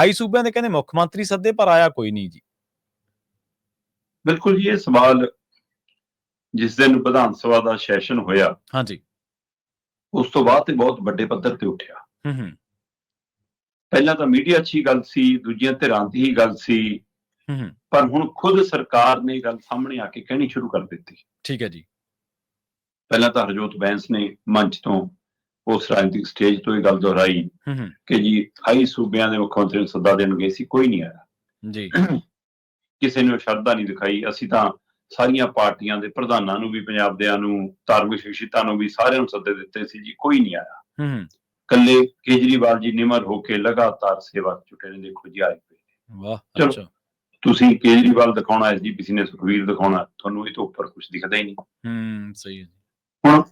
28 ਸੂਬਿਆਂ ਦੇ ਕਹਿੰਦੇ ਮੁੱਖ ਮੰਤਰੀ ਸੱਦੇ ਪਰ ਆਇਆ ਕੋਈ ਨਹੀਂ ਜੀ। ਬਿਲਕੁਲ ਜੀ ਇਹ ਸਵਾਲ ਜਿਸ ਦਿਨ ਵਿਧਾਨ ਸਭਾ ਦਾ ਸੈਸ਼ਨ ਹੋਇਆ ਹਾਂਜੀ। ਉਸ ਤੋਂ ਬਾਅਦ ਤੇ ਬਹੁਤ ਵੱਡੇ ਪੱਧਰ ਤੇ ਉੱਠਿਆ। ਹੂੰ ਹੂੰ। ਪਹਿਲਾਂ ਤਾਂ ਮੀਡੀਆ 'ਚ ਹੀ ਗੱਲ ਸੀ ਦੂਜੀਆਂ ਧਿਰਾਂ ਦੀ ਹੀ ਗੱਲ ਸੀ। ਹੂੰ ਹੂੰ। ਪਰ ਹੁਣ ਖੁਦ ਸਰਕਾਰ ਨੇ ਗੱਲ ਸਾਹਮਣੇ ਆ ਕੇ ਕਹਿਣੀ ਸ਼ੁਰੂ ਕਰ ਦਿੱਤੀ। ਠੀਕ ਹੈ ਜੀ। ਪਹਿਲਾਂ ਤਾਂ ਹਰਜੋਤ ਬੈਂਸ ਨੇ ਮੰਚ ਤੋਂ ਉਸ ਰਾਜਨੀਤਿਕ ਸਟੇਜ ਤੋਂ ਇਹ ਗੱਲ ਦੁਹਰਾਈ ਕਿ ਜੀ 28 ਸੂਬਿਆਂ ਦੇ ਮੁੱਖ ਮੰਤਰੀ ਨੂੰ ਸੱਦਾ ਦੇਣ ਗਏ ਸੀ ਕੋਈ ਨਹੀਂ ਆਇਆ। ਜੀ। ਕਿਸੇ ਨੇ ਸ਼ਰਧਾ ਨਹੀਂ ਦਿਖਾਈ। ਅਸੀਂ ਤਾਂ ਸਾਰੀਆਂ ਪਾਰਟੀਆਂ ਦੇ ਪ੍ਰਧਾਨਾਂ ਨੂੰ ਵੀ ਪੰਜਾਬ ਦਿਆਂ ਨੂੰ ਧਾਰਮਿਕ ਸ਼ਖਸੀਅਤਾਂ ਨੂੰ ਵੀ ਸਾਰਿਆਂ ਨੂੰ ਸੱਦੇ ਦਿੱਤੇ ਸੀ ਜੀ ਕੋਈ ਨਹੀਂ ਆਇਆ। ਹੂੰ ਕੱਲੇ ਕੇਜਰੀਵਾਲ ਜੀ ਨਿਮਰ ਹੋ ਕੇ ਲਗਾਤਾਰ ਸੇਵਾ 'ਚ ਜੁਟੇ ਨੇ ਦੇਖੋ ਜੀ ਆਏ ਪਏ। ਵਾਹ। ਅੱਛਾ। ਤੁਸੀਂ ਕੇਜਰੀਵਾਲ ਦਿਖਾਉਣਾ ਐਸਜੀਪੀਸੀ ਨੇ ਸੁਖਵੀਰ ਦਿਖਾਉਣਾ ਤੁਹਾਨੂੰ ਇਹ ਤੋਂ ਉੱਪਰ ਕੁਝ ਦਿਖਦਾ ਹੀ ਨਹੀਂ। ਹੂੰ ਸਹੀ ਹੈ ਹੁਣ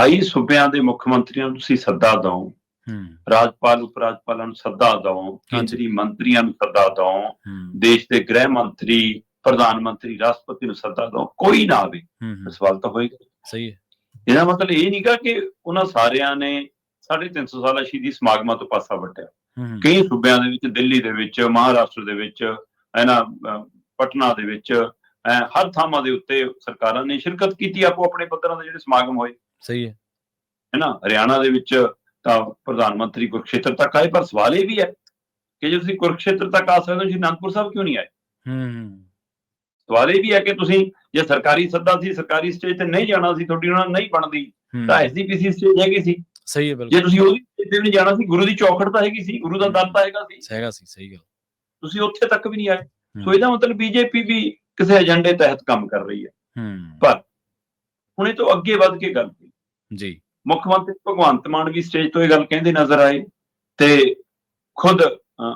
28 ਸੂਬਿਆਂ ਦੇ ਮੁੱਖ ਮੰਤਰੀਆਂ ਨੂੰ ਤੁਸੀਂ ਸੱਦਾ ਦਿਓ। ਹੂੰ। ਰਾਜਪਾਲ ਉਪ ਰਾਜਪਾਲਾਂ ਨੂੰ ਸੱਦਾ ਦਿਓ। ਕੇਂਦਰੀ ਮੰਤਰੀਆਂ ਨੂੰ ਸੱਦਾ ਦਿਓ। ਦੇਸ਼ ਦੇ ਗ੍ਰਹਿ ਮੰਤਰੀ ਪ੍ਰਧਾਨ ਮੰਤਰੀ ਰਾਸ਼ਟਰਪਤੀ ਨੂੰ ਸੱਦਾ ਦਿਓ। ਕੋਈ ਨਾ ਆਵੇ। ਸਵਾਲ ਤਾਂ ਹੋਏਗਾ। ਸਹੀ ਹੈ। ਇਹਦਾ ਮਤਲਬ ਇਹ ਨਹੀਂਗਾ ਕਿ ਉਹਨਾਂ ਸਾਰਿਆਂ ਨੇ 350 ਸਾਲਾ ਸ਼ਹੀਦੀ ਸਮਾਗਮਾਂ ਤੋਂ ਪਾਸਾ ਵਟਿਆ। ਕਈ ਸੂਬਿਆਂ ਦੇ ਵਿੱਚ ਦਿੱਲੀ ਦੇ ਵਿੱਚ ਮਹਾਰਾਸ਼ਟਰ ਦੇ ਵਿੱਚ ਹੈ ਨਾ ਅਹ ਪਟਨਾ ਦੇ ਵਿੱਚ ਹਰ ਥਾਵਾਂ ਦੇ ਉੱਤੇ ਸਰਕਾਰਾਂ ਨੇ ਸ਼ਿਰਕਤ ਕੀਤੀ ਆਪੋ ਆਪਣੇ ਪੱਧਰਾਂ ਦੇ ਜਿਹੜੇ ਸਮਾਗਮ ਹੋਏ। ਸਹੀ ਹੈ। ਹੈ ਨਾ? ਹਰਿਆਣਾ ਦੇ ਵਿੱਚ ਤਾਂ ਪ੍ਰਧਾਨ ਮੰਤਰੀ ਕੁਰਕਸ਼ੇਤਰ ਤੱਕ ਆਏ ਪਰ ਸਵਾਲ ਇਹ ਵੀ ਹੈ ਕਿ ਜੇ ਤੁਸੀਂ ਕੁਰਕਸ਼ੇਤਰ ਤੱਕ ਆ ਸਕਦੇ ਹੋ ਜੀ ਅਨੰਦਪੁਰ ਸਾਹਿਬ ਕਿਉਂ ਨਹੀਂ ਆਏ? ਹੂੰ ਸਵਾਲ ਇਹ ਵੀ ਹੈ ਕਿ ਤੁਸੀਂ ਜੇ ਸਰਕਾਰੀ ਸੱਦਾ ਸੀ ਸਰਕਾਰੀ ਸਟੇਜ ਤੇ ਨਹੀਂ ਜਾਣਾ ਸੀ ਤੁਹਾਡੀ ਉਹਨਾਂ ਨਹੀਂ ਬਣਦੀ ਤਾਂ ਐਸਜੀਪੀਸੀ ਸਟੇਜ ਹੈਗੀ ਸੀ। ਸਹੀ ਹੈ ਜੇ ਬਿਲਕੁਲ ਤੁਸੀਂ ਉਹਦੀ stage ਤੇ ਨਹੀਂ ਜਾਣਾ ਸੀ ਗੁਰੂ ਦੀ ਚੌਖੜ ਤਾਂ ਹੈਗੀ ਸੀ ਗੁਰੂ ਦਾ ਦਰ ਤਾਂ ਹੈਗਾ ਸੀ। ਸਹੀਗਾ ਸੀ ਸਹੀ ਗੱਲ। ਤੁਸੀਂ ਉੱਥੇ ਤੱਕ ਵੀ ਨਹੀਂ ਆਏ। ਸੋ ਇਹਦਾ ਮਤਲਬ ਬੀਜੇਪੀ ਵੀ ਕਿਸੇ ਏਜੰਡੇ ਤਹਿਤ ਕੰਮ ਕਰ ਰਹੀ ਹੈ। ਹੂੰ। ਪਰ ਹੁਣ ਇਹ ਤੋਂ ਅੱਗੇ ਵੱਧ ਕੇ ਗੱਲ ਜੀ। ਮੁੱਖ ਮੰਤਰੀ ਭਗਵੰਤ ਮਾਨ ਵੀ ਸਟੇਜ ਤੋਂ ਇਹ ਗੱਲ ਕਹਿੰਦੇ ਨਜ਼ਰ ਆਏ ਤੇ ਖੁਦ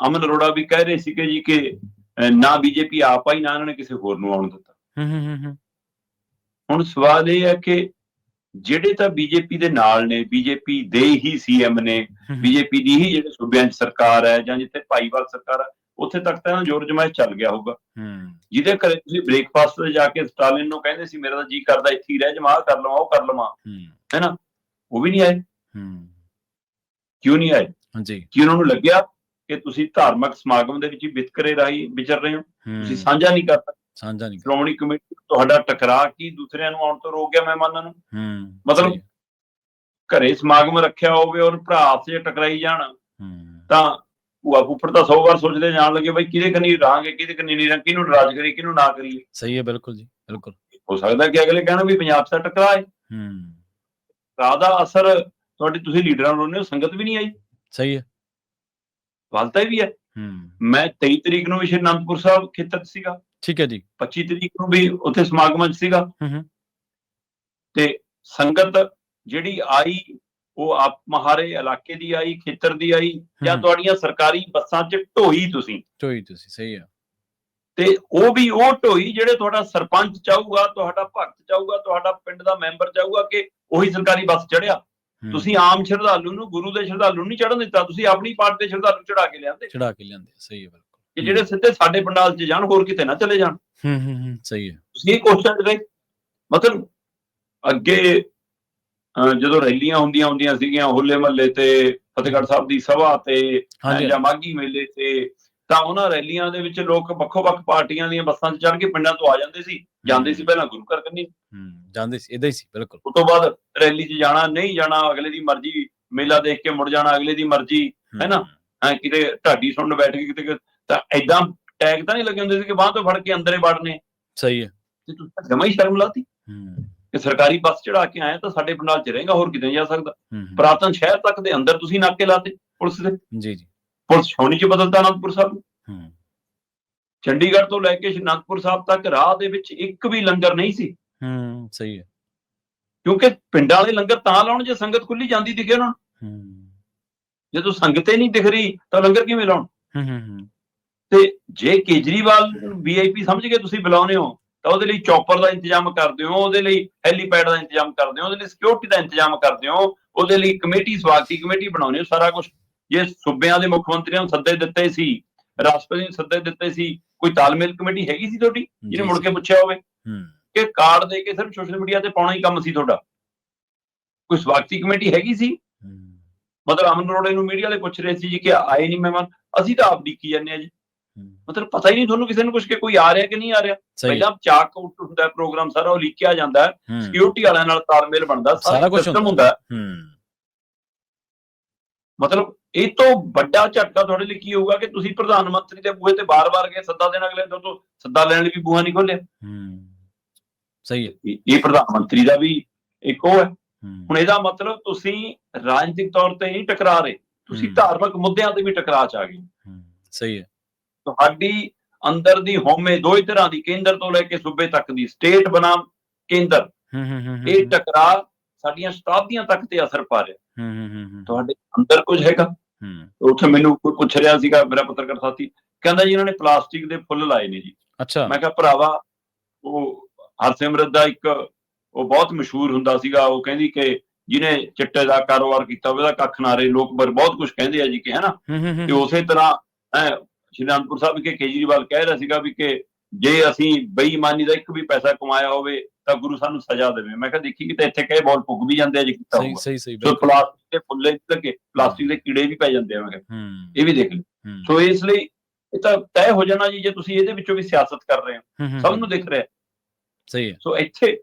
ਅਮਨ ਅਰੋੜਾ ਵੀ ਕਹਿ ਰਹੇ ਸੀ ਕਿ ਜੀ ਕਿ ਨਾ ਬੀਜੇਪੀ ਆਪ ਆਈ ਨਾ ਇਹਨਾਂ ਨੇ ਕਿਸੇ ਹੋਰ ਨੂੰ ਆਉਣ ਦਿੱਤਾ। ਹੂੰ ਹੂੰ ਹੂੰ, ਹੂੰ। ਹੁਣ ਸਵਾਲ ਇਹ ਹੈ ਕਿ ਜਿਹੜੇ ਤਾਂ ਬੀਜੇਪੀ ਦੇ ਨਾਲ ਨੇ ਬੀਜੇਪੀ ਦੇ ਹੀ ਸੀਐਮ ਨੇ ਬੀਜੇਪੀ ਦੀ ਹੀ ਜਿਹੜੇ ਸੂਬਿਆਂ 'ਚ ਸਰਕਾਰ ਹੈ ਜਾਂ ਜਿੱਥੇ ਭਾਈਵਾਲ ਸਰਕਾਰ ਹੈ ਉੱਥੇ ਤੱਕ ਤਾਂ ਜੋਰ ਜਮਾਇਸ਼ ਚੱਲ ਗਿਆ ਹੋਊਗਾ। ਹੂੰ। ਜਿਹਦੇ ਘਰੇ ਤੁਸੀਂ ਬ੍ਰੇਕਫਾਸਟ ਤੇ ਜਾ ਕੇ ਸਟਾਲਿਨ ਨੂੰ ਕਹਿੰਦੇ ਸੀ ਮੇਰਾ ਤਾਂ ਜੀ ਕਰਦਾ ਇੱਥੇ ਹੀ ਰਹਿ ਆਹ ਕਰ ਲਵਾਂ ਉਹ ਕਰ ਲਵਾਂ। ਹੂੰ। ਹੈ ਨਾ ਉਹ ਵੀ ਨਹੀਂ ਆਏ। ਹੂੰ। ਕਿਉਂ ਨਹੀਂ ਆਏ? ਹਾਂਜੀ। ਕਿ ਉਹਨਾਂ ਨੂੰ ਲੱਗਿਆ ਕਿ ਤੁਸੀਂ ਧਾਰਮਿਕ ਸਮਾਗਮ ਦੇ ਵਿੱਚ ਹੀ ਵਿਤਕਰੇ ਰਾਹੀਂ ਵਿਚਰ ਰਹੇ ਹੋ। ਤੁਸੀਂ ਸਾਂਝਾ ਨਹੀਂ ਕਰਤਾ ਸਾਂਝਾ ਨਹੀਂ ਸ਼੍ਰੋਮਣੀ ਕਮੇਟੀ ਤੁਹਾਡਾ ਟਕਰਾਅ ਕੀ ਦੂਸਰਿਆਂ ਨੂੰ ਆਉਣ ਤੋਂ ਰੋਕ ਗਿਆ ਮਹਿਮਾਨਾਂ ਨੂੰ? ਹੂੰ। ਮਤਲਬ- ਘਰੇ ਸਮਾਗਮ ਰੱਖਿਆ ਹੋਵੇ ਔਰ ਭਰਾ ਵਿੱਚ ਟਕਰਾਈ ਜਾਣ ਹੂੰ। ਤਾਂ ਭੂਆ ਫੁੱਫੜ ਤਾਂ 100 ਵਾਰ ਸੋਚਦੇ ਜਾਣ ਲੱਗੇ ਬਈ ਕਿਹਦੇ ਕੰਨੀ ਰਹਾਂਗੇ ਕਿਹਦੇ ਕੰਨੀ ਨਹੀਂ ਰਹਾਂਗੇ ਕਿਹਨੂੰ ਨਾਰਾਜ਼ ਕਰੀਏ ਕਿਹਨੂੰ ਨਾ ਕਰੀਏ। ਸਹੀ ਹੈ ਬਿਲਕੁਲ ਜੀ ਬਿਲਕੁਲ। ਹੋ ਸਕਦਾ ਕਿ ਅਗਲੇ ਕਹਿਣ ਵੀ ਪੰਜਾਬ ਦਾ ਟਕਰਾਅ ਹੈ। ਦਾ ਅਸਰ ਤੁਹਾਡੇ ਤੁਸੀਂ ਲੀਡਰਾਂ ਨੂੰ ਹੋ ਸੰਗਤ ਵੀ ਨਹੀਂ ਆਈ। ਸਹੀ ਹੈ। ਵਾਲਤਾ ਵੀ ਹੈ। ਹੂੰ। ਮੈਂ 23 ਤਰੀਕ ਨੂੰ ਸ਼੍ਰੀ ਅਨੰਦਪੁਰ ਸਾਹਿਬ ਖੇਤਰ ਸੀਗਾ। ਠੀਕ ਹੈ ਜੀ। 25 ਤਰੀਕ ਨੂੰ ਵੀ ਉੱਥੇ ਸਮਾਗਮਾਂ 'ਚ ਸੀਗਾ। ਹੂੰ ਹੂੰ। ਤੇ ਸੰਗਤ ਜਿਹੜੀ ਆਈ ਉਹ ਆਪ ਮਹਾਰੇ ਇਲਾਕੇ ਦੀ ਆਈ ਖੇਤਰ ਦੀ ਆਈ ਜਾਂ ਤੁਹਾਡੀਆਂ ਸਰਕਾਰੀ ਬੱਸਾਂ 'ਚ ਢੋਈ ਤੁਸੀਂ। ਚੋਈ ਤੁਸੀਂ ਸਹੀ ਹੈ ਤੇ ਉਹ ਵੀ ਉਹ ਢੋਈ ਜਿਹੜੇ ਤੁਹਾਡਾ ਸਰਪੰਚ ਚਾਹੂਗਾ ਤੁਹਾਡਾ ਭਗਤ ਚਾਹੂਗਾ ਤੁਹਾਡਾ ਪਿੰਡ ਦਾ ਮੈਂਬਰ ਚਾਹੂਗਾ ਕਿ ਉਹੀ ਸਰਕਾਰੀ ਬੱਸ ਚੜਿਆ ਤੁਸੀਂ ਆਮ ਸ਼ਰਧਾਲੂ ਨੂੰ ਗੁਰੂ ਦੇ ਸ਼ਰਧਾਲੂ ਨੂੰ ਨਹੀਂ ਚੜਨ ਦਿੱਤਾ ਤੁਸੀਂ ਆਪਣੀ ਪਾਰਟੀ ਦੇ ਸ਼ਰਧਾਲੂ ਚੜਾ ਕੇ ਲਿਆਂਦੇ। ਚੜਾ ਕੇ ਲਿਆਂਦੇ ਸਹੀ ਹੈ ਬਿਲਕੁਲ। ਕਿ ਜਿਹੜੇ ਸਿੱਧੇ ਸਾਡੇ ਪੰਡਾਲ 'ਚ ਜਾਣ ਹੋਰ ਕਿਤੇ ਨਾ ਚਲੇ ਜਾਣ। ਹੂੰ ਹੂੰ ਹੂੰ ਸਹੀ ਹੈ ਤੁਸੀਂ ਇਹ ਕੋਸ਼ਿਸ਼ ਕਰੇ ਮਤਲਬ ਅੱਗੇ ਜਦੋਂ ਰੈਲੀਆਂ ਹੁੰਦੀਆਂ ਹੁੰਦੀਆਂ ਸੀਗੀਆਂ ਹੋਲੇ ਮਹੱਲੇ ਤੇ ਫਤਿਹਗੜ੍ਹ ਸਾਹਿਬ ਦੀ ਸਭਾ ਤੇ ਜਾਂ ਮਾਗੀ ਮੇਲੇ ਤੇ ਤਾਂ ਉਹਨਾਂ ਰੈਲੀਆਂ ਦੇ ਵਿੱਚ ਲੋਕ ਵੱਖੋ-ਵੱਖ ਪਾਰਟੀਆਂ ਦੀਆਂ ਬੱਸਾਂ 'ਚ ਚੜ੍ਹ ਕੇ ਪਿੰਡਾਂ ਤੋਂ ਆ ਜਾਂਦੇ ਸੀ। ਜਾਂਦੇ ਸੀ ਪਹਿਲਾਂ ਗੁਰੂ ਘਰ ਕੰਨੀ। ਹੂੰ ਜਾਂਦੇ ਸੀ ਇਦਾਂ ਹੀ ਸੀ ਬਿਲਕੁਲ। ਉਸ ਤੋਂ ਬਾਅਦ ਰੈਲੀ 'ਚ ਜਾਣਾ ਨਹੀਂ ਜਾਣਾ ਅਗਲੇ ਦੀ ਮਰਜ਼ੀ ਮੇਲਾ ਦੇਖ ਕੇ ਮੁੜ ਜਾਣਾ ਅਗਲੇ ਦੀ ਮਰਜ਼ੀ ਹੈ। ਨਾ? ਐ ਕਿਤੇ ਢਾਡੀ ਸੁਣਨ ਬੈਠ ਕੇ ਕਿਤੇ ਤਾਂ ਐਦਾਂ ਟੈਗ ਤਾਂ ਨਹੀਂ ਲੱਗੇ ਹੁੰਦੇ ਸੀ ਕਿ ਬਾਹ ਤੋਂ ਫੜ ਕੇ ਅੰਦਰੇ ਵੜਨੇ। ਸਹੀ ਹੈ। ਤੇ ਤੁਸੀਂ ਜਮਾ ਹੀ ਸ਼ਰਮ ਲਾਤੀ। ਕਿ ਸਰਕਾਰੀ ਬੱਸ ਚੜਾ ਕੇ ਆਏ ਤਾਂ ਸਾਡੇ ਪੰਡਾਲ 'ਚ ਰਹੇਗਾ ਹੋਰ ਕਿਤੇ ਜਾ ਸਕਦਾ। ਪ੍ਰਾਤਨ ਸ਼ਹਿਰ ਤੱਕ ਦੇ ਅੰਦਰ ਤੁਸੀਂ ਨਾਕੇ ਲਾਤੇ ਪੁਲਿਸ ਦੇ। ਜੀ ਜੀ। ਪੁਲਿਸ ਛਾਉਣੀ 'ਚ ਬਦਲਤਾ ਅਨੰਦਪੁਰ ਸਾਹਿਬ ਨੂੰ। ਚੰਡੀਗੜ੍ਹ ਤੋਂ ਲੈ ਕੇ ਅਨੰਦਪੁਰ ਸਾਹਿਬ ਤੱਕ ਰਾਹ ਦੇ ਵਿੱਚ ਇੱਕ ਵੀ ਲੰਗਰ ਨਹੀਂ ਸੀ। ਹੂੰ ਸਹੀ ਹੈ। ਕਿਉਂਕਿ ਪਿੰਡਾਂ ਵਾਲੇ ਲੰਗਰ ਤਾਂ ਲਾਉਣ ਜੇ ਸੰਗਤ ਖੁੱਲੀ ਜਾਂਦੀ ਦਿਖੇ ਉਹਨਾਂ ਨੂੰ। ਹੂੰ। ਜਦੋਂ ਸੰਗਤੇ ਨਹੀਂ ਦਿਖ ਰਹੀ ਤਾਂ ਲੰਗਰ ਕਿਵੇਂ ਲਾਉਣ? ਹੂੰ ਹੂੰ ਹੂੰ। ਤੇ ਜੇ ਕੇਜਰੀਵਾਲ ਵੀਆਈਪੀ ਸਮਝ ਕੇ ਤੁਸੀਂ ਬੁਲਾਉਨੇ ਹੋ ਤਾਂ ਉਹਦੇ ਲਈ ਚੌਪਰ ਦਾ ਇੰਤਜ਼ਾਮ ਕਰਦੇ ਹੋ ਉਹਦੇ ਲਈ ਹੈਲੀਪੈਡ ਦਾ ਇੰਤਜ਼ਾਮ ਕਰਦੇ ਹੋ ਉਹਦੇ ਲਈ ਸਿਕਿਉਰਿਟੀ ਦਾ ਇੰਤਜ਼ਾਮ ਕਰਦੇ ਹੋ ਉਹਦੇ ਲਈ ਕਮੇਟੀ ਸਵਾਗਤੀ ਕਮੇਟੀ ਬਣਾਉਨੇ ਹੋ ਸਾਰਾ ਕੁਝ ਜੇ ਸੂਬਿਆਂ ਦੇ ਮੁੱਖ ਮੰਤਰੀਆਂ ਨੂੰ ਸੱਦੇ ਦਿੱਤੇ ਸੀ ਰਾਸ਼ਟਰਪਤੀ ਨੂੰ ਸੱਦੇ ਦਿੱਤੇ ਸੀ ਕੋਈ ਤਾਲਮੇਲ ਕਮੇਟੀ ਹੈਗੀ ਸੀ ਤੁਹਾਡੀ ਜਿਹਨੇ ਮੁੜ ਕੇ ਪੁੱਛਿਆ ਹੋਵੇ? ਕਿ ਕਾਰਡ ਦੇ ਕੇ ਸਿਰਫ ਸੋਸ਼ਲ ਮੀਡੀਆ ਤੇ ਪਾਉਣਾ ਹੀ ਕੰਮ ਸੀ ਤੁਹਾਡਾ? ਕੋਈ ਸਵਾਗਤੀ ਕਮੇਟੀ ਹੈਗੀ ਸੀ? ਮਤਲਬ ਅਮਨ ਅਰੋੜੇ ਨੂੰ ਮੀਡੀਆ ਵਾਲੇ ਪੁੱਛ ਰਹੇ ਸੀ ਜੀ ਕਿ ਆਏ ਨਹੀਂ ਮਹਿਮਾਨ ਅਸੀਂ ਤਾਂ ਆਪ ਡਿੱਕੀ ਜਾਂਦੇ ਆ ਜੀ। ਮਤਲਬ ਪਤਾ ਹੀ ਨਹੀਂ ਤੁਹਾਨੂੰ ਕਿਸੇ ਨੂੰ ਪੁੱਛ ਕੇ ਕੋਈ ਆ ਰਿਹਾ ਕਿ ਨਹੀਂ ਆ ਰਿਹਾ। ਪਹਿਲਾਂ ਚਾਕ ਆਊਟ ਹੁੰਦਾ ਪ੍ਰੋਗਰਾਮ ਸਾਰਾ ਉਹ ਲਿਖਿਆ ਜਾਂਦਾ ਸਿਕਿਉਰਿਟੀ ਵਾਲਿਆਂ ਨਾਲ ਤਾਲਮੇਲ ਬਣਦਾ ਸਾਰਾ ਸਿਸਟਮ ਹੁੰਦਾ। ਮਤਲਬ ਇਹ ਤੋਂ ਵੱਡਾ ਝਟਕਾ ਤੁਹਾਡੇ ਲਈ ਕੀ ਹੋਊਗਾ ਕਿ ਤੁਸੀਂ ਪ੍ਰਧਾਨ ਮੰਤਰੀ ਦੇ ਬੂਹੇ ਤੇ ਬਾਰ-ਬਾਰ ਗਏ ਸੱਦਾ ਦੇਣ ਅਗਲੇ ਤੋਂ ਤੋਂ ਸੱਦਾ ਲੈਣ ਲਈ ਵੀ ਬੂਹਾ ਨਹੀਂ ਖੋਲਿਆ ਹੂੰ। ਸਹੀ ਹੈ। ਇਹ ਪ੍ਰਧਾਨ ਮੰਤਰੀ ਦਾ ਵੀ ਇੱਕ ਉਹ ਹੈ। ਹੁਣ ਇਹਦਾ ਮਤਲਬ ਤੁਸੀਂ ਰਾਜਨੀਤਿਕ ਤੌਰ ਤੇ ਨਹੀਂ ਟਕਰਾ ਰਹੇ ਤੁਸੀਂ। ਧਾਰਮਿਕ ਮੁੱਦਿਆਂ ਤੇ ਵੀ ਟਕਰਾ ਚ ਆ ਗਏ। ਹੂੰ, ਸਹੀ ਹੈ। ਤੁਹਾਡੀ ਅੰਦਰ ਦੀ ਹਉਮੈ ਦੋ ਹੀ ਤਰ੍ਹਾਂ ਦੀ ਕੇਂਦਰ ਤੋਂ ਲੈ ਕੇ ਸੂਬੇ ਤੱਕ ਦੀ ਸਟੇਟ ਬਨਾਮ ਕੇਂਦਰ ਹੂੰ ਹੂੰ ਹੂੰ ਹੂੰ, ਇਹ ਟਕਰਾ ਸਾਡੀਆਂ ਸ਼ਤਾਬਦੀਆਂ ਤੱਕ ਤੇ ਅਸਰ ਪਾ ਰਿਹਾ। ਤੁਹਾਡੇ ਅੰਦਰ ਕੁਝ ਹੈਗਾ? ਹੂੰ। ਉੱਥੇ ਮੈਨੂੰ ਕੋਈ ਪੁੱਛ ਰਿਹਾ ਸੀਗਾ ਮੇਰਾ ਪੱਤਰਕਾਰ ਸਾਥੀ ਕਹਿੰਦਾ ਜੀ ਇਹਨਾਂ ਨੇ ਪਲਾਸਟਿਕ ਦੇ ਫੁੱਲ ਲਾਏ ਨੇ ਜੀ। ਅੱਛਾ। ਮੈਂ ਕਿਹਾ ਭਰਾਵਾ ਉਹ ਹਰਸਿਮਰਤ ਦਾ ਇੱਕ ਉਹ ਬਹੁਤ ਮਸ਼ਹੂਰ ਹੁੰਦਾ ਸੀਗਾ ਉਹ ਕਹਿੰਦੀ ਕਿ ਜਿਹਨੇ ਚਿੱਟੇ ਦਾ ਕਾਰੋਬਾਰ ਕੀਤਾ ਉਹਦਾ ਕੱਖ ਨਾ ਰਹੇ ਲੋਕ ਬਹੁਤ ਕੁਝ ਕਹਿੰਦੇ ਆ ਜੀ ਕਿ ਹੈਨਾ ਤੇ ਉਸੇ ਤਰ੍ਹਾਂ ਸ਼੍ਰੀ ਅਨੰਦਪੁਰ ਸਾਹਿਬ ਕੇ ਕੇਜਰੀਵਾਲ ਕਹਿ ਰਿਹਾ ਸੀਗਾ ਵੀ ਕਿ ਜੇ ਅਸੀਂ ਬੇਈਮਾਨੀ ਦਾ ਇੱਕ ਵੀ ਪੈਸਾ ਕਮਾਇਆ ਹੋਵੇ ਤਾਂ ਗੁਰੂ ਸਾਨੂੰ ਸਜ਼ਾ ਦੇਵੇ। ਮੈਂ ਕਿਹਾ ਦੇਖੀ ਕਿ ਇੱਥੇ ਕਹੇ ਬੋਲ ਪੁੱਗ ਵੀ ਜਾਂਦੇ ਆ ਜੀ ਕੀਤਾ ਹੋਊਗਾ। ਸਹੀ ਸਹੀ ਸੋ ਬਿਲਕੁਲ। ਪਲਾਸਟਿਕ ਦੇ ਫੁੱਲੇ ਲੱਗੇ ਪਲਾਸਟਿਕ ਦੇ ਕੀੜੇ ਵੀ ਪੈ ਜਾਂਦੇ ਆ ਮੈਂ ਕਿਹਾ। ਇਹ ਵੀ ਦੇਖ ਲਓ। ਸੋ ਇਸ ਲਈ ਇਹ ਤਾਂ ਤੈਅ ਹੋ ਜਾਣਾ ਜੀ ਜੇ ਤੁਸੀਂ ਇਹਦੇ ਵਿੱਚੋਂ ਵੀ ਸਿਆਸਤ ਕਰ ਰਹੇ ਹੋ। ਸਭ ਨੂੰ ਦਿਖ ਰਿਹਾ। ਸਹੀ ਹੈ। ਸੋ ਇੱਥੇ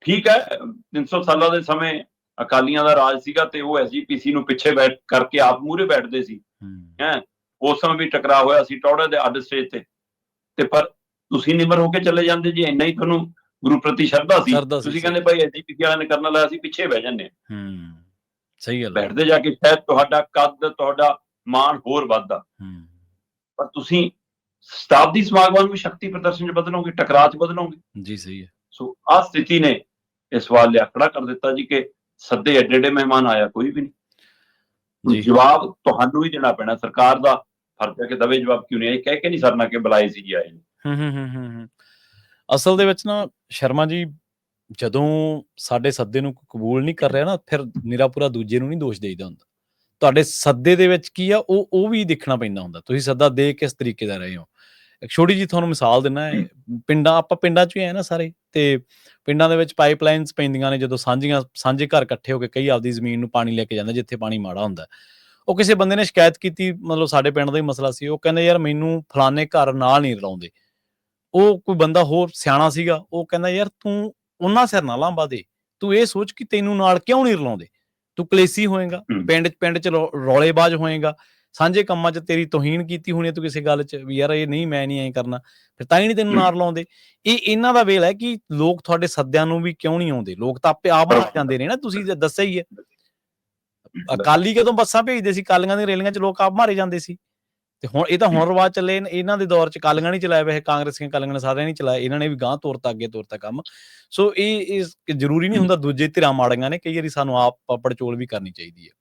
ਠੀਕ ਹੈ 300 ਸਾਲਾਂ ਦੇ ਸਮੇਂ ਅਕਾਲੀਆਂ ਦਾ ਰਾਜ ਸੀਗਾ ਤੇ ਉਹ ਐਸਜੀਪੀਸੀ ਨੂੰ ਪਿੱਛੇ ਬੈਠ ਕਰਕੇ ਆਪ ਮੂਹਰੇ ਬੈਠਦੇ ਸੀ। ਹੈ ਉਸ ਸਮੇਂ ਵੀ ਟਕਰਾਅ ਹੋਇਆ ਸੀ ਟੌੜੇ ਦੇ ਅੱਡ ਸਟੇਜ ਤੇ। ਤੇ ਪਰ ਤੁਸੀਂ ਨਿਮਰ ਹੋ ਕੇ ਚਲੇ ਜਾਂਦੇ ਜੀ ਇੰਨਾ ਹੀ ਤੁਹਾਨੂੰ ਗੁਰੂ ਪ੍ਰਤੀ ਸ਼ਰਧਾ ਸੀ। ਤੁਸੀਂ। ਕਹਿੰਦੇ ਭਾਈ ਐਸਜੀਪੀਸੀ ਵਾਲਿਆਂ ਨੇ ਕਰਨਾ ਲਾਇਆ ਸੀ ਪਿੱਛੇ ਬਹਿ ਜਾਂਦੇ ਹਾਂ। ਸਹੀ ਗੱਲ ਬੈਠਦੇ ਜਾ ਕੇ ਸ਼ਾਇਦ ਤੁਹਾਡਾ ਕੱਦ ਤੁਹਾਡਾ ਮਾਣ ਹੋਰ ਵੱਧਦਾ। ਹੂੰ। ਪਰ ਤੁਸੀਂ ਸ਼ਤਾਬਦੀ ਸਮਾਗਮਾਂ ਨੂੰ ਸ਼ਕਤੀ ਪ੍ਰਦਰਸ਼ਨ 'ਚ ਬਦਲੋਗੇ ਟਕਰਾਅ 'ਚ ਬਦਲੋਗੇ। ਜੀ ਸਹੀ ਹੈ ਸੋ ਆ ਸਥਿਤੀ ਨੇ ਇਹ ਸਵਾਲ ਲਿਆ ਖੜਾ ਕਰ ਦਿੱਤਾ ਜੀ ਕਿ ਸੱਦੇ ਐਡੇ ਐਡੇ ਮਹਿਮਾਨ ਆਇਆ ਕੋਈ ਵੀ ਨਹੀਂ। ਜੀ। ਜਵਾਬ ਤੁਹਾਨੂੰ ਹੀ ਦੇਣਾ ਪੈਣਾ ਸਰਕਾਰ ਦਾ ਫਰਜ਼ ਹੈ ਕਿ ਦਵੇ ਜਵਾਬ ਕਿਉਂ ਨਹੀਂ ਆਏ? ਕਹਿ ਕੇ ਨਹੀਂ ਸਰਨਾ ਕਿ ਬੁਲਾਏ ਸੀ ਜੀ ਆਏ ਨੇ। ਅਸਲ ਦੇ ਵਿੱਚ ਨਾ ਸ਼ਰਮਾ ਜੀ, ਜਦੋਂ ਸਾਡੇ ਸੱਦੇ ਨੂੰ ਕਬੂਲ ਨਹੀਂ ਕਰ ਰਿਹਾ ਨਾ, ਫਿਰ ਨਿਰਾ ਦੂਜੇ ਨੂੰ ਨਹੀਂ ਦੋਸ਼ ਦੇਈਦਾ ਹੁੰਦਾ। ਤੁਹਾਡੇ ਸੱਦੇ ਦੇ ਵਿੱਚ ਕੀ ਆ? ਉਹ ਉਹ ਵੀ ਦੇਖਣਾ ਪੈਂਦਾ ਹੁੰਦਾ। ਤੁਸੀਂ ਸੱਦਾ ਦੇ ਕਿਸ ਤਰੀਕੇ ਦਾ ਰਹੇ ਹੋ। ਇੱਕ ਛੋਟੀ ਜੀ ਤੁਹਾਨੂੰ ਮਿਸਾਲ ਦਿੰਨਾ ਹੈ, ਪਿੰਡਾਂ, ਆਪਾਂ ਪਿੰਡਾਂ 'ਚ ਹੀ ਆਏ ਨਾ ਸਾਰੇ, ਤੇ ਪਿੰਡਾਂ ਦੇ ਵਿੱਚ ਪਾਈਪਲਾਈਨਸ ਪੈਂਦੀਆਂ ਨੇ, ਜਦੋਂ ਸਾਂਝੀਆਂ, ਸਾਂਝੇ ਘਰ ਇਕੱਠੇ ਹੋ ਕੇ ਕਈ ਆਪਦੀ ਜ਼ਮੀਨ ਨੂੰ ਪਾਣੀ ਲੈ ਕੇ ਜਾਂਦੇ, ਜਿੱਥੇ ਪਾਣੀ ਮਾੜਾ ਹੁੰਦਾ। ਉਹ ਕਿਸੇ ਬੰਦੇ ਨੇ ਸ਼ਿਕਾਇਤ ਕੀਤੀ ਮਤਲਬ ਸਾਡੇ ਪਿੰਡ ਦਾ ਹੀ ਮਸਲਾ ਸੀ ਉਹ ਕਹਿੰਦੇ ਯਾਰ ਮੈਨੂੰ ਫਲਾਣੇ ਘਰ ਨਾਲ ਨਹੀਂ ਰਲਾਉਂਦੇ। ਉਹ ਕੋਈ ਬੰਦਾ ਹੋਰ ਸਿਆਣਾ ਸੀਗਾ ਉਹ ਕਹਿੰਦਾ ਯਾਰ ਤੂੰ ਉਹਨਾਂ ਸਿਰ ਨਾ ਲਾਂਬਾ ਦੇ ਤੂੰ ਇਹ ਸੋਚ ਕਿ ਤੈਨੂੰ ਨਾਲ ਕਿਉਂ ਨਹੀਂ ਰਲਾਉਂਦੇ? ਤੂੰ ਕਲੇਸੀ ਹੋਏਗਾ। ਪਿੰਡ ਪਿੰਡ ਚ ਰੌਲੇਬਾਜ਼ ਹੋਏਗਾ ਸਾਂਝੇ ਕੰਮਾਂ 'ਚ ਤੇਰੀ ਤੋਹੀਨ ਕੀਤੀ ਹੋਣੀ ਤੂੰ ਕਿਸੇ ਗੱਲ 'ਚ ਵੀ ਯਾਰ ਇਹ ਨਹੀਂ ਮੈਂ ਨਹੀਂ ਐਂ ਕਰਨਾ ਫਿਰ ਤਾਂ ਹੀ ਨਹੀਂ ਤੈਨੂੰ ਨਾਲ ਲਾਉਂਦੇ ਇਹ ਇਹਨਾਂ ਦਾ ਵੇਲ ਹੈ ਕਿ ਲੋਕ ਤੁਹਾਡੇ ਸੱਦਿਆਂ ਨੂੰ ਵੀ ਕਿਉਂ ਨਹੀਂ ਆਉਂਦੇ? ਲੋਕ ਤਾਂ ਆਪੇ ਆਪ ਆ ਜਾਂਦੇ ਨੇ ਨਾ ਤੁਸੀਂ ਦੱਸਿਆ ਹੀ ਹੈ। ਅਕਾਲੀ ਕਦੋਂ ਬੱਸਾਂ ਭੇਜਦੇ ਸੀ? ਕਾਲੀਆਂ ਦੀਆਂ ਰੇਲੀਆਂ 'ਚ ਲੋਕ ਆਪ ਮਾਰੇ ਜਾਂਦੇ ਸੀ। ਤੇ ਹੁਣ ਇਹ ਤਾਂ ਹੁਣ ਰਿਵਾਜ ਚੱਲੇ ਇਹਨਾਂ ਦੇ ਦੌਰ 'ਚ ਕਾਲੀਆਂ ਨਹੀਂ ਚਲਾਇਆ ਵੈਸੇ ਕਾਂਗਰਸੀਆਂ ਕਾਲੀਆਂ ਨੇ ਸਾਰਿਆਂ ਨਹੀਂ ਚਲਾਇਆ, ਇਹਨਾਂ ਨੇ ਵੀ ਗਾਂ ਤੋਰਤਾ, ਅੱਗੇ ਤੋਰਤਾ ਕੰਮ। ਸੋ ਇਹ, ਇਸ ਜ਼ਰੂਰੀ ਨਹੀਂ ਹੁੰਦਾ ਦੂਜੇ ਧਿਰਾਂ ਮਾੜੀਆਂ ਨੇ, ਕਈ ਵਾਰੀ ਸਾਨੂੰ ਆਪ ਪੜਚੋਲ ਵੀ ਕਰਨੀ ਚਾਹੀਦੀ ਹੈ।